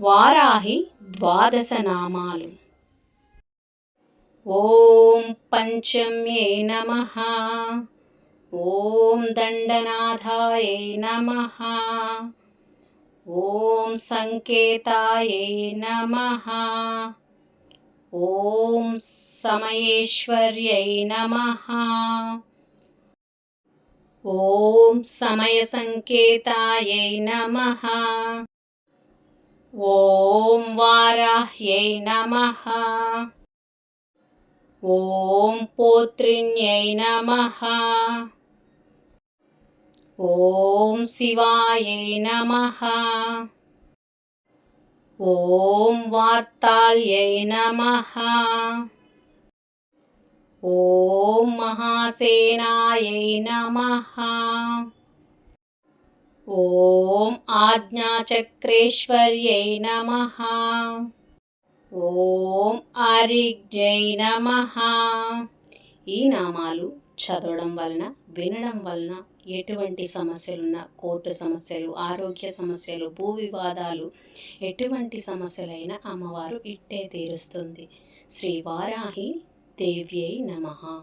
వారాహి ద్వాదశ నామాలు. ఓం పంచమ్యే నమ. ఓం దండనాథాయ నమ. ఓం సంకేతాయ నమ. ఓం సమయేశ్వర్యై నమ. ఓం సమయ సంకేతాయ నమ. ॐ वाराह्यै नमः। ॐ पोत्रिण्यै नमः। ॐ शिवायै नमः। ॐ वार्ताल्यै नमः। ॐ महासेनायै नमः। ॐ ఓం ఆజ్ఞాచక్రేశ్వర్యై నమ. ఓం ఆరిగ్యై నమ. ఈ నామాలు చదవడం వలన వినడం వలన ఎటువంటి సమస్యలున్నా కోర్టు సమస్యలు ఆరోగ్య సమస్యలు భూ వివాదాలు ఎటువంటి సమస్యలైనా అమ్మవారు ఇట్టే తీరుస్తుంది. శ్రీ వారాహి దేవ్యై నమః.